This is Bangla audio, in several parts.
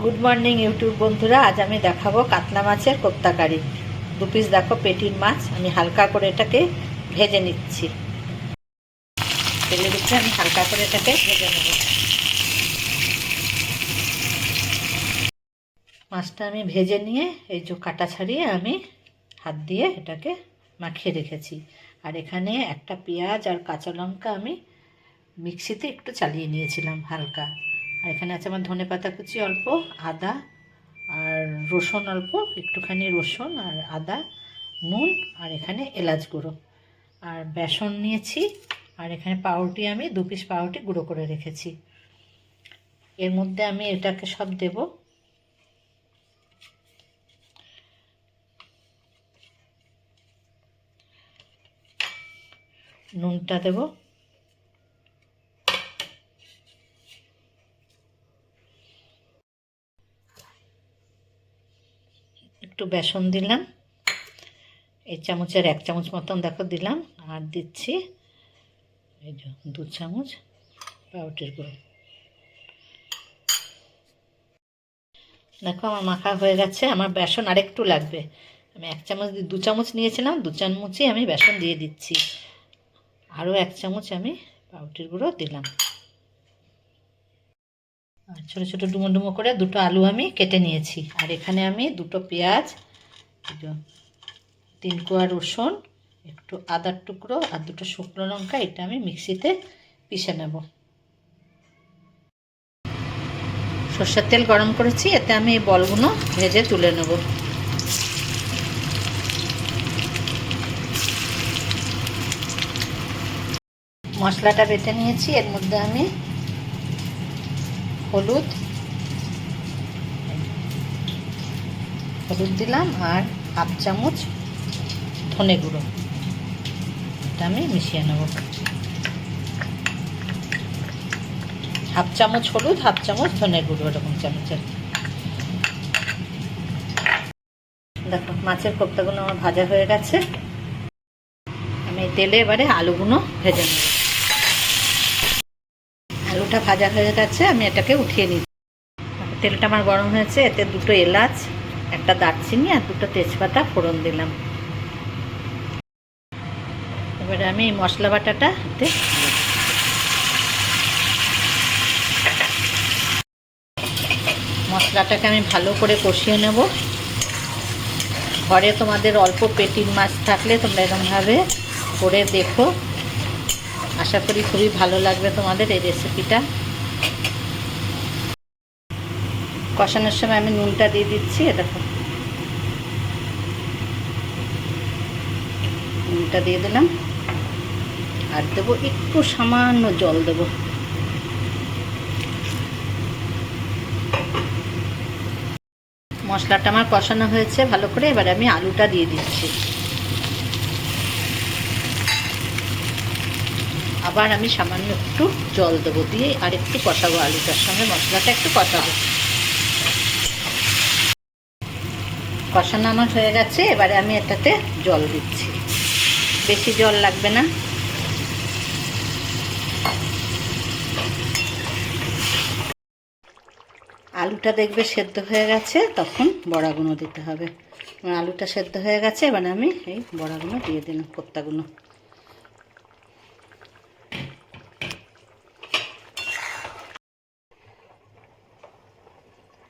গুড মর্নিং ইউটিউব বন্ধুরা। আজ আমি দেখাবো কাতলা মাছের কোপ্তা কারি। দু পিস দেখো, পেটির মাছ। আমি হালকা করে এটাকে ভেজে নিচ্ছি। তেলে দিচ্ছি আমি হালকা করে এটাকে ভেজে নেব। মাছটা আমি ভেজে নিয়ে, এই যে কাটা ছাড়িয়ে আমি হাত দিয়ে এটাকে মাখিয়ে রেখেছি। আর এখানে একটা পেঁয়াজ আর কাঁচা লঙ্কা আমি মিক্সিতে একটু চালিয়ে নিয়েছিলাম হালকা। আর এখানে আছে আমার ধনে পাতা কুচি অল্প, আদা আর রসুন অল্প, একটুখানি রসুন আর আদা, নুন আর এখানে এলাচ গুঁড়ো। আর বেসন নিয়েছি আর এখানে পাউরুটি আমি, দু পিস পাউরুটি গুঁড়ো করে রেখেছি। এর মধ্যে আমি এটাকে সব দেব। নুনটা দেবো। একটু বেসন দিলাম। এই চামচের এক চামচ মতন দেখো দিলাম, আর দিচ্ছি এই দু চামচ পাউটির গুঁড়ো। দেখো আমার মাখা হয়ে গেছে, আমার বেসন আরেকটু লাগবে। আমি এক চামচ দু চামচ নিয়েছিলাম, দু চামচই আমি বেসন দিয়ে দিচ্ছি। আরও এক চামচ আমি পাউটির গুঁড়ো দিলাম। ছোটো ছোটো ডুমো ডুমো করে দুটো আলু আমি কেটে নিয়েছি। আর এখানে আমি দুটো পেঁয়াজ তিন কোয়া রসুন, একটু আদার টুকরো আর দুটো শুকনো লঙ্কা, এটা আমি মিক্সিতে পিষে নেব। সর্ষের তেল গরম করেছি, এতে আমি এই বলগুলো ভেজে তুলে নেব। মশলাটা বেটে নিয়েছি, এর মধ্যে আমি হলুদ। হলুদ দিলাম আর হাফ চামচ ধনে গুঁড়ো। এটা আমি মিশিয়ে নেব। হাফ চামচ হলুদ, হাফ চামচ ধনে গুঁড়ো এরকম চামচের। দেখো, মাছের কোপ্তাগুলো আমার ভাজা হয়ে গেছে। আমি তেলে এবারে আলুগুলো ভেজে নেব। আলুটা ভাজা হয়ে গেছে, আমি এটাকে উঠিয়ে নিচ্ছি। তেলটা আমার গরম হয়েছে, এতে দুটো এলাচ, একটা দারচিনি আর দুটো তেজপাতা ফোড়ন দিলাম। এবারে আমি এই মশলা বাটাটা এতে মশলাটাকে আমি ভালো করে কষিয়ে নেব। ঘরে তোমাদের অল্প পেটির মাছ থাকলে তোমরা এরকমভাবে করে দেখো। আশা করি খুবই ভালো লাগবে তোমাদের এই রেসিপিটা কষানোর সময় আমি নুনটা দিয়ে দিচ্ছি এটা নুনটা দিয়ে দিলাম। আর দেবো একটু সামান্য জল দেবো। মশলাটা আমার কষানো হয়েছে, ভালো করে এবার আমি আলুটা দিয়ে দিচ্ছি। আবার আমি সামান্য একটু জল দেবো দিয়ে আর একটু কষাবো আলুটার সঙ্গে, মশলাটা একটু কষাবো। কষানো আমার হয়ে গেছে, এবারে আমি এটাতে জল দিচ্ছি। বেশি জল লাগবে না। আলুটা দেখবে সেদ্ধ হয়ে গেছে, তখন বড়াগুলো দিতে হবে। আলুটা সেদ্ধ হয়ে গেছে, এবার আমি এই বড়াগুলো দিয়ে দিলাম কোপ্তাগুলো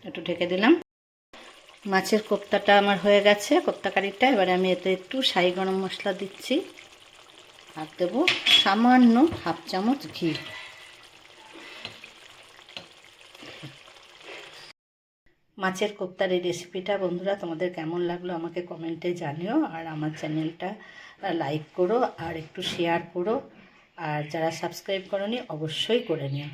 একটু ঢেকে দিলাম। মাছের কোপ্তাটা আমার হয়ে গেছে কোপ্তা কারিটা এবারে আমি এতে একটু সাই গরম মশলা দিচ্ছি। আর দেবো সামান্য হাফ চামচ ঘি। মাছের কোপ্তার এই রেসিপিটা, বন্ধুরা, তোমাদের কেমন লাগল আমাকে কমেন্টে জানিও। আর আমার চ্যানেলটা লাইক করো আর একটু শেয়ার করো। আর যারা সাবস্ক্রাইব করনি, অবশ্যই করে নিও।